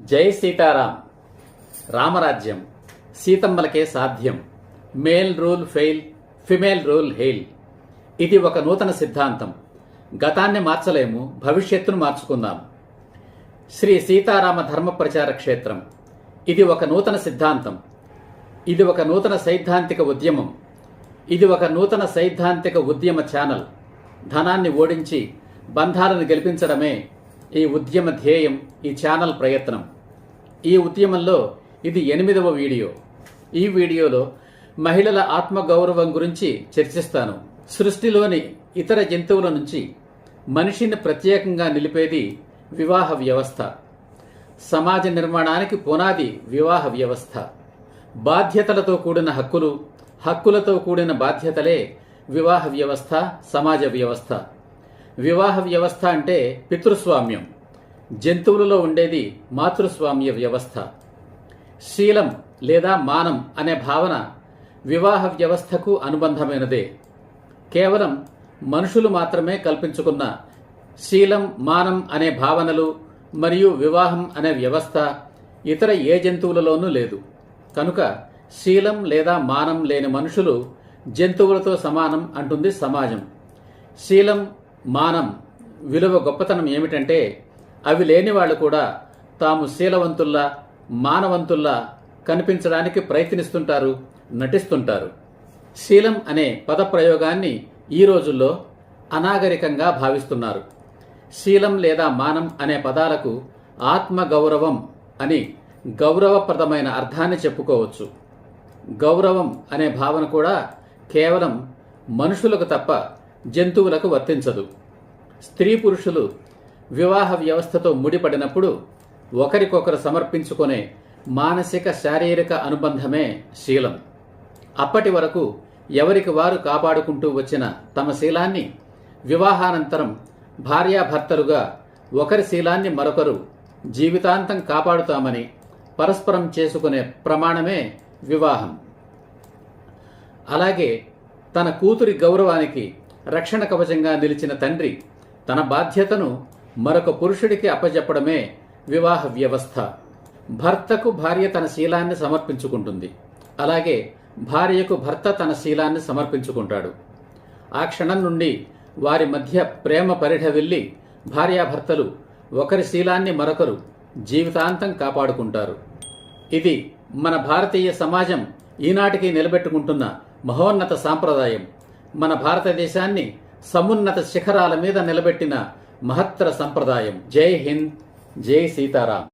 జై సీతారాం. రామరాజ్యం. సీతమ్మలకే సాధ్యం. Male rule fail female rule hail. ఇది ఒక నూతన సిద్ధాంతం. గతాన్ని మార్చలేము భవిష్యత్తును మార్చుకుందాం. శ్రీ సీతారామ ధర్మ ప్రచార క్షేత్రం. ఇది ఒక నూతన సిద్ధాంతం. ఇది ఒక నూతన సైద్ధాంతిక ఉద్యమం. ఇది ఒక నూతన సైద్ధాంతిక ఉద్యమ ఛానల్. ధనాన్ని ఓడించి బంధాలను గెలిపించడమే ఈ ఉద్యమ ధ్యేయం ఈ ఛానల్ ప్రయత్నం. ఈ ఉద్యమంలో ఇది ఎనిమిదవ వీడియో. ఈ వీడియోలో మహిళల ఆత్మగౌరవం గురించి చర్చిస్తాను. సృష్టిలోని ఇతర జంతువుల నుంచి మనిషిని ప్రత్యేకంగా నిలిపేది వివాహ వ్యవస్థ. సమాజ నిర్మాణానికి పునాది వివాహ వ్యవస్థ. బాధ్యతలతో కూడిన హక్కులు హక్కులతో కూడిన బాధ్యతలే వివాహ వ్యవస్థ సమాజ వ్యవస్థ. వివాహ వ్యవస్థ అంటే పితృస్వామ్యం. జంతువులలో ఉండేది మాతృస్వామ్య వ్యవస్థ. శీలం లేదా మానం అనే భావన వివాహ వ్యవస్థకు అనుబంధమైనదే. కేవలం మనుషులు మాత్రమే కల్పించుకున్న శీలం మానం అనే భావనలు మరియు వివాహం అనే వ్యవస్థ ఇతర ఏ జంతువులలోనూ లేదు. కనుక శీలం లేదా మానం లేని మనుషులు జంతువులతో సమానం అంటుంది సమాజం. శీలం మానం విలువ గొప్పతనం ఏమిటంటే అవి లేని వాళ్ళు కూడా తాము శీలవంతుల్లా మానవంతుల్లా కనిపించడానికి ప్రయత్నిస్తుంటారు నటిస్తుంటారు. శీలం అనే పదప్రయోగాన్ని ఈ రోజుల్లో అనాగరికంగా భావిస్తున్నారు. శీలం లేదా మానం అనే పదాలకు ఆత్మగౌరవం అని గౌరవప్రదమైన అర్థాన్ని చెప్పుకోవచ్చు. గౌరవం అనే భావన కూడా కేవలం మనుషులకు తప్ప జంతువులకు వర్తించదు. స్త్రీ పురుషులు వివాహ వ్యవస్థతో ముడిపడినప్పుడు ఒకరికొకరు సమర్పించుకునే మానసిక శారీరక అనుబంధమే శీలం. అప్పటి వరకు ఎవరికి వారు కాపాడుకుంటూ వచ్చిన తమ శీలాన్ని వివాహానంతరం భార్యాభర్తలుగా ఒకరి శీలాన్ని మరొకరు జీవితాంతం కాపాడుతామని పరస్పరం చేసుకునే ప్రమాణమే వివాహం. అలాగే తన కూతురి గౌరవానికి రక్షణ కవచంగా నిలిచిన తండ్రి తన బాధ్యతను మరొక పురుషుడికి అప్పజెప్పడమే వివాహ వ్యవస్థ. భర్తకు భార్య తన శీలాన్ని సమర్పించుకుంటుంది. అలాగే భార్యకు భర్త తన శీలాన్ని సమర్పించుకుంటాడు. ఆ క్షణం నుండి వారి మధ్య ప్రేమ పరిఢ వెళ్ళి భార్యాభర్తలు ఒకరి శీలాన్ని మరొకరు జీవితాంతం కాపాడుకుంటారు. ఇది మన భారతీయ సమాజం ఈనాటికి నిలబెట్టుకుంటున్న మహోన్నత సాంప్రదాయం. మన భారతదేశాన్ని సమున్నత శిఖరాల మీద నిలబెట్టిన మహత్తర సంప్రదాయం. జై హింద్ జై సీతారాం.